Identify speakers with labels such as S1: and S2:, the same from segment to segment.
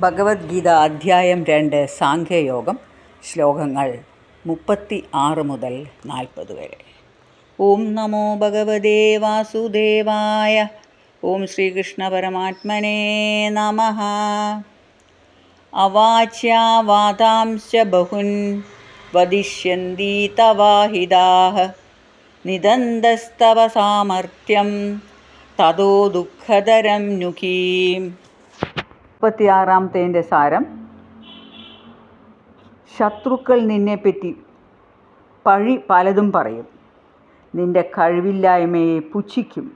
S1: ഭഗവത്ഗീത അധ്യായം രണ്ട് സാഖ്യയോഗം ശ്ലോകങ്ങൾ മുപ്പത്തി ആറ് മുതൽ നാൽപ്പത് വരെ. ഓം നമോ ഭഗവതേ വാസുദേവായ ഓം ശ്രീകൃഷ്ണ പരമാത്മനേ നമ. അവാച്യാ വാദാംശ ബഹുൻ വദിഷ്യന്തി നിദന്തസ്തവ സാമർത്ഥ്യം തതോ ദുഃഖതരം നുകീം മുപ്പത്തിയാറാമത്തേന്റെ സാരം. ശത്രുക്കൾ നിന്നെപ്പറ്റി പഴി പലതും പറയും. നിന്റെ കഴിവില്ലായ്മയെ പുച്ഛിക്കും.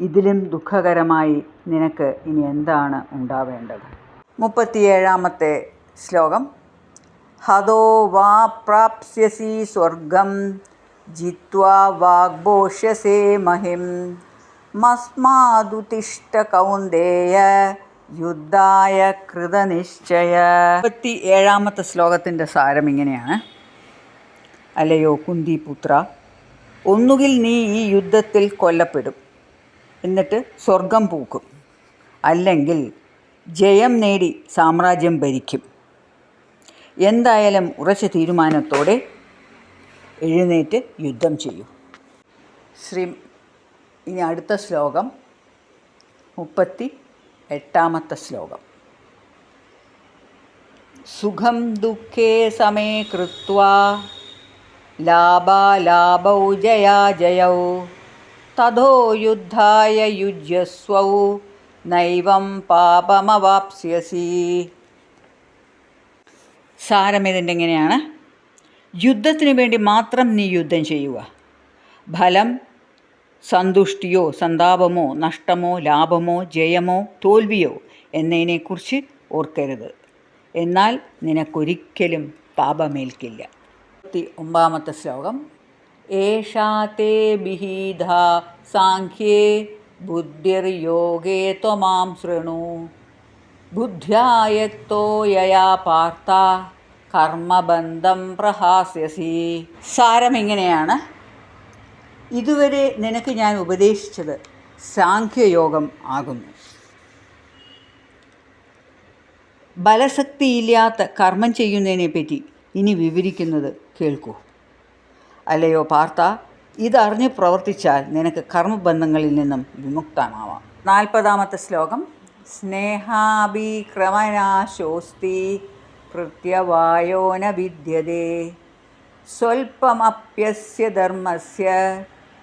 S1: ഇതിലും ദുഃഖകരമായി നിനക്ക് ഇനി എന്താണ് ഉണ്ടാവേണ്ടത്? മുപ്പത്തിയേഴാമത്തെ ശ്ലോകം. ഹതോ വാ പ്രാപ്സ്യസി സ്വർഗം ജിത്വാ വാഗ്ഭോഷ്യസേ മഹിം. മസ്മാതുതിഷ്ഠ കൗന്ദേയ യുദ്ധായ കൃതനിശ്ചയ. മുപ്പത്തി ഏഴാമത്തെ ശ്ലോകത്തിന്റെ സാരം ഇങ്ങനെയാണ്. അല്ലയോ കുന്തിപുത്ര ഒന്നുകിൽ നീ ഈ യുദ്ധത്തിൽ കൊല്ലപ്പെടും എന്നിട്ട് സ്വർഗം പൂക്കും. അല്ലെങ്കിൽ ജയം നേടി സാമ്രാജ്യം ഭരിക്കും. എന്തായാലും ഉറച്ച തീരുമാനത്തോടെ എഴുന്നേറ്റ് യുദ്ധം ചെയ്യൂ. ശ്രീ ഇനി അടുത്ത ശ്ലോകം മുപ്പത്തി എട്ടാമത്തെ ശ്ലോകം. സുഖം ദുഃഖേ സമേ കൃത്വാ ലാഭാലാഭൗ ജയാജയൗ തഥോ യുദ്ധായ യുജ്യസ്വൗ നൈവം പാപമവാപ്സ്യസി. സാരം ഇതിന്റെ എങ്ങനെയാണ് യുദ്ധത്തിന് വേണ്ടി മാത്രം നീ യുദ്ധം ചെയ്യുക. ഫലം സന്തുഷ്ടിയോ സന്താപമോ നഷ്ടമോ ലാഭമോ ജയമോ തോൽവിയോ എന്നതിനെക്കുറിച്ച് ഓർക്കരുത്. എന്നാൽ നിനക്കൊരിക്കലും പാപമേൽക്കില്ല. ഒമ്പതാമത്തെ ശ്ലോകം. ഏഷാ തേ ബിഹീധ സാഖ്യേ ബുദ്ധിർയോഗേ ത്വമാം ശൃണു. ബുദ്ധ്യായക്തോ യയാ പാർത്ത കർമ്മബന്ധം പ്രഹാസ്യസി. സാരം ഇങ്ങനെയാണ്. ഇതുവരെ നിനക്ക് ഞാൻ ഉപദേശിച്ചത് സാഖ്യയോഗം ആകുന്നു. ബലശക്തിയില്ലാത്ത കർമ്മം ചെയ്യുന്നതിനെപ്പറ്റി ഇനി വിവരിക്കുന്നത് കേൾക്കൂ. അല്ലയോ പാർത്ത ഇതറിഞ്ഞ് പ്രവർത്തിച്ചാൽ നിനക്ക് കർമ്മബന്ധങ്ങളിൽ നിന്നും വിമുക്തമാവാം. നാൽപ്പതാമത്തെ ശ്ലോകം. സ്നേഹാഭിക്രമനാശോസ്തി കൃത്യവായോന വിദ്യതേ. സ്വൽപ്പമപ്യസ്യ ധർമ്മസ്യ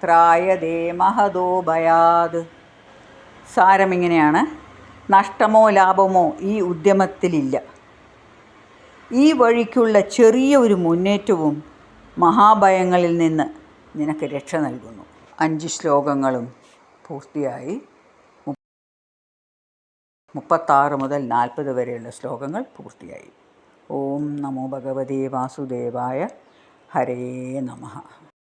S1: ത്രായതേ മഹതോ ഭയാത്. സാരമിങ്ങനെയാണ്. നഷ്ടമോ ലാഭമോ ഈ ഉദ്യമത്തിലില്ല. ഈ വഴിക്കുള്ള ചെറിയ ഒരു മുന്നേറ്റവും മഹാഭയങ്ങളിൽ നിന്ന് നിനക്ക് രക്ഷ നൽകുന്നു. അഞ്ച് ശ്ലോകങ്ങളും പൂർത്തിയായി. മുപ്പത്താറ് മുതൽ നാൽപ്പത് വരെയുള്ള ശ്ലോകങ്ങൾ പൂർത്തിയായി. ഓം നമോ ഭഗവതേ വാസുദേവായ ഹരേ നമഃ.